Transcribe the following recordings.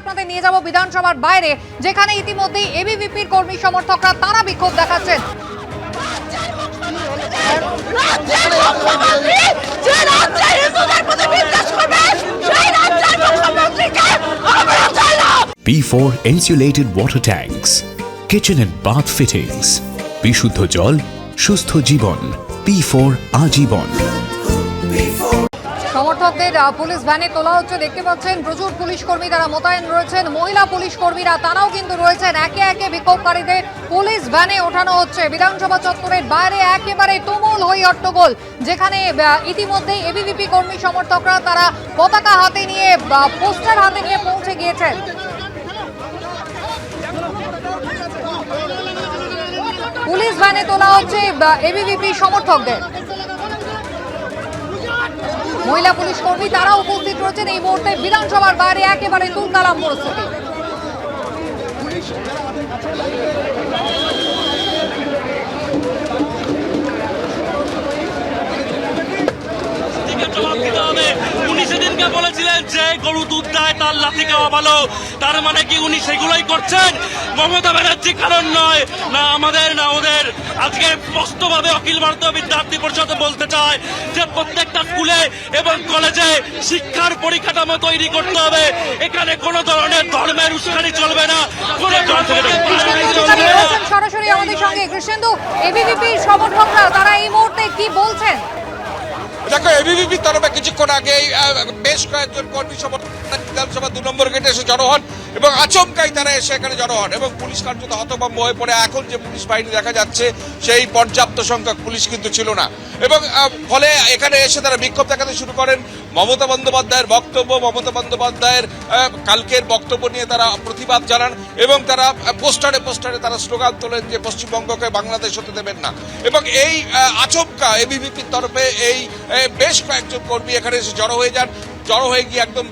আপনাদের নিয়ে যাব বিধানসভার বাইরে যেখানে ইতিমধ্যেই এবিভিপির কর্মী সমর্থকরা তারা বিক্ষোভ দেখাচ্ছেন। রাজ্যের মুখ্যমন্ত্রী যে রাজ্যের হিন্দুদের প্রতি বিশ্বাস করবে সেই রাজ্যের মুখ্যমন্ত্রীকে আমরা চাই না P4 insulated water tanks, kitchen and bath fittings, বিশুদ্ধ জল সুস্থ জীবন P4 আজীবন। সমর্থকদের পুলিশ ভ্যানে তোলা হচ্ছে। দেখতে পাচ্ছেন প্রচুর পুলিশ কর্মী তারা মোতায়েন রয়েছেন। মহিলা পুলিশ কর্মীরা তারাও কিন্তু রয়েছেন। একে একে বিক্ষোভকারীদের পুলিশ ভ্যানে ওঠানো হচ্ছে। বিধানসভা চত্বরের বাইরে একেবারে তুমুল হই হট্টগোল যেখানে আহ, ইতিমধ্যেই এবিভিপি কর্মী সমর্থকরা তারা পতাকা হাতে নিয়ে পোস্টার হাতে নিয়ে পৌঁছে গিয়েছেন। পুলিশ ভ্যানে তোলা হচ্ছে এবিভিপি সমর্থকদের। মহিলা পুলিশ কর্মী তারা উপস্থিত রয়েছেন। এই মুহূর্তে বিধানসভার বাইরে একেবারে তুলকালাম পরিস্থিতি। বলেছিলেন যে গরু দুধ দেয় তার লাথি খাওয়া ভালো। তার মানে কি উনি সেগুলোই করছেন? মমতা ব্যানার্জি কারণ নয় না আমাদের না ওদের। আজকে স্পষ্টভাবে অখিল ভারতীয় বিদ্যার্থী পরিষদ বলতে চায় যে প্রত্যেকটা স্কুলে এবং কলেজে শিক্ষার পরিকাঠামো তৈরি করতে হবে। এখানে কোনো ধরনের ধর্মের উস্কানি চলবে না কোনো চলবে না। রয়েছেন সরাসরি আমাদের সঙ্গে কৃষ্ণেন্দু এবিভিপি সমর্থকরা তারা এই মুহূর্তে কি বলছেন? দেখো এবিভিপির তরফে কিছুক্ষণ আগে বেশ কয়েকজন কর্মী সমর্থন বিধানসভা দু নম্বর গেটে এসে হন। এবং আচমকাই তারা এসে এখানে জড়ো হন এবং পুলিশ কার্যত হতভম্ব হয়ে পড়ে। এখন যে পুলিশ বাহিনী দেখা যাচ্ছে, সেই পর্যাপ্ত সংখ্যক পুলিশ কিন্তু ছিল না। এবং ফলে এখানে এসে তারা বিক্ষোভ দেখাতে শুরু করেন। মমতা বন্দ্যোপাধ্যায়ের বক্তব্য, মমতা বন্দ্যোপাধ্যায়ের কালকের বক্তব্য নিয়ে তারা প্রতিবাদ জানান এবং তারা পোস্টারে পোস্টারে তারা স্লোগান তোলেন যে, পশ্চিমবঙ্গকে বাংলাদেশ হতে দেবেন না। এবং এই আচমকা এবিভিপির তরফে এই বেশ কয়েকজন কর্মী এখানে এসে জড়ো হয়ে যান। জড়ো হয়ে গিয়ে একদম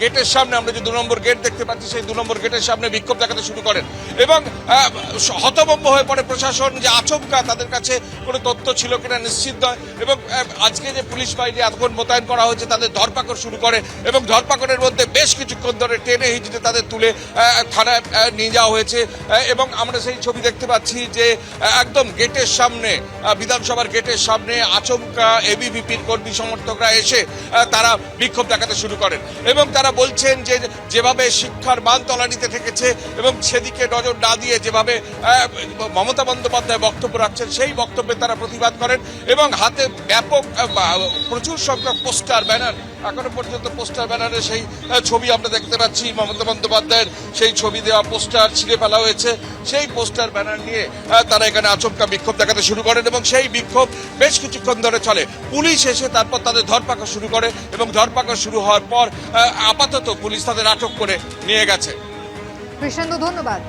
গেটের সামনে, আমরা যে দু নম্বর গেট দেখতে পাচ্ছি, সেই দু নম্বর গেটের সামনে বিক্ষোভ দেখাতে শুরু করেন। এবং হতভম্ব হয়ে পড়ে প্রশাসন যে আচমকা, তাদের কাছে কোনো তথ্য ছিল কিনা নিশ্চিত নয়। এবং আজকে যে পুলিশ বাহিনী এতক্ষণ মোতায়েন করা হয়েছে, তাদের ধরপাকড় শুরু করে এবং ধরপাকড়ের মধ্যে বেশ কিছুক্ষণ ধরে টেনে হিচড়ে তাদের তুলে থানায় নিয়ে যাওয়া হয়েছে। এবং আমরা সেই ছবি দেখতে পাচ্ছি যে একদম গেটের সামনে বিধানসভার গেটের সামনে আচমকা এবিভিপির কর্মী সমর্থকরা এসে তারা বিক্ষোভ দেখাতে শুরু করেন। এবং তারা বলছেন যে যেভাবে শিক্ষার মান তলানিতে থেকেছে এবং সেদিকে নজর না দিয়ে যেভাবে মমতা বন্দ্যোপাধ্যায় বক্তব্য রাখছেন, সেই বক্তব্যে তারা প্রতিবাদ করেন এবং হাতে ব্যাপক প্রচুর সংখ্যক পোস্টার, ব্যানার এখনও পর্যন্ত পোস্টার ব্যানারে সেই ছবি আমরা দেখতে পাচ্ছি, মমতা বন্দ্যোপাধ্যায়ের সেই ছবি দেওয়া পোস্টার ছিঁড়ে ফেলা হয়েছে। সেই পোস্টার ব্যানার নিয়ে তারা এখানে আচমকা বিক্ষোভ দেখাতে শুরু করেন এবং সেই বিক্ষোভ বেশ কিছুক্ষণ ধরে চলে। পুলিশ এসে তারপর তাদের ধরপাকড় শুরু করে এবং ধরপাকড় শুরু হওয়ার পর আপাতত পুলিশ তাদের আটক করে নিয়ে গেছে। কৃষ্ণেন্দু, ধন্যবাদ।